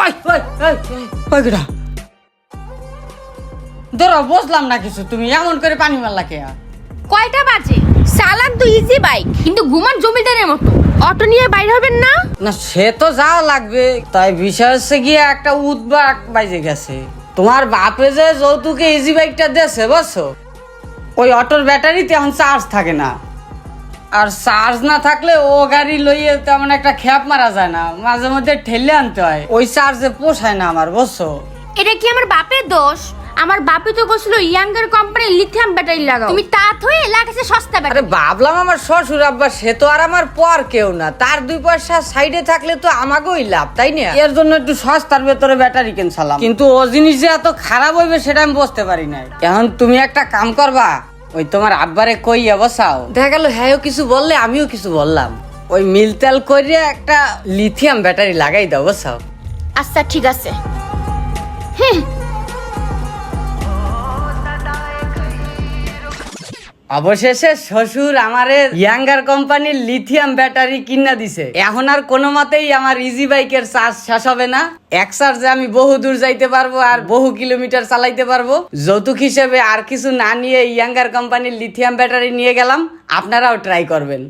ওই ওই ওই ওই, গেটা ধরো বুঝলাম না কিছু তুমি এমন করে পানি মারলা কে কয়টা বাজে? চালান তো ইজি বাইক কিন্তু ঘুমান জমিদারের মতো। অটো নিয়ে বাইরে হবেন না? না সে তো যাওয়া লাগবে তাই বিষয় হচ্ছে গিয়ে একটা উদ্বাক বাজে গেছে। তোমার বাপে যে যৌতুকে ইজি বাইকটা দিয়েছে বুঝছ? ওই অটোর ব্যাটারিতে এখন চার্জ থাকে না। আর চার্জ না থাকলে ও গাড়ি লইয়ে তেমন একটা খ্যাপ মারা যায় না। মাঝে মধ্যে ঠেলে আনতে হয়। ওই চার্জে পোষায় না আমার বুঝছ? এটা কি আমার বাপের দোষ? আমার বাপে তো বসল ইয়াঙ্গার কোম্পানির লিথিয়াম ব্যাটারি লাগাও। তুমি তাঁত হয়ে লাগাছে সস্তা আরে ব্যাটারি ভাবলাম আমার শ্বশুর আব্বা সে তো আর আমার পর কেউ না। তার দুই পয়সা সাইডে থাকলে তো আমাকেই লাভ তাই না? এর জন্য একটু সস্তার ভেতরে ব্যাটারি কিনছিলাম। কিন্তু ও জিনিস যে এত খারাপ হইবে সেটা আমি বুঝতে পারি না এখন তুমি একটা কাম করবা ওই তোমার আব্বারে কই অবসাও দেখা গেল হ্যাঁ কিছু বললে, আমিও কিছু বললাম। ওই মিলতাল করে একটা লিথিয়াম ব্যাটারি লাগাই দাও বসাও আচ্ছা ঠিক আছে। অবশেষে শ্বশুর আমারে ইয়াঙ্গার কোম্পানির লিথিয়াম ব্যাটারি কিনা দিছে। এখন আর কোনো মতেই আমার ইজি বাইকের চার্জ শেষ হবে না। এক চার্জে আমি বহু দূর যাইতে পারব আর বহু কিলোমিটার চালাইতে পারব। যৌতুক হিসেবে আর কিছু না নিয়ে ইয়াঙ্গার কোম্পানির লিথিয়াম ব্যাটারি নিয়ে গেলাম। আপনারাও ট্রাই করবেন।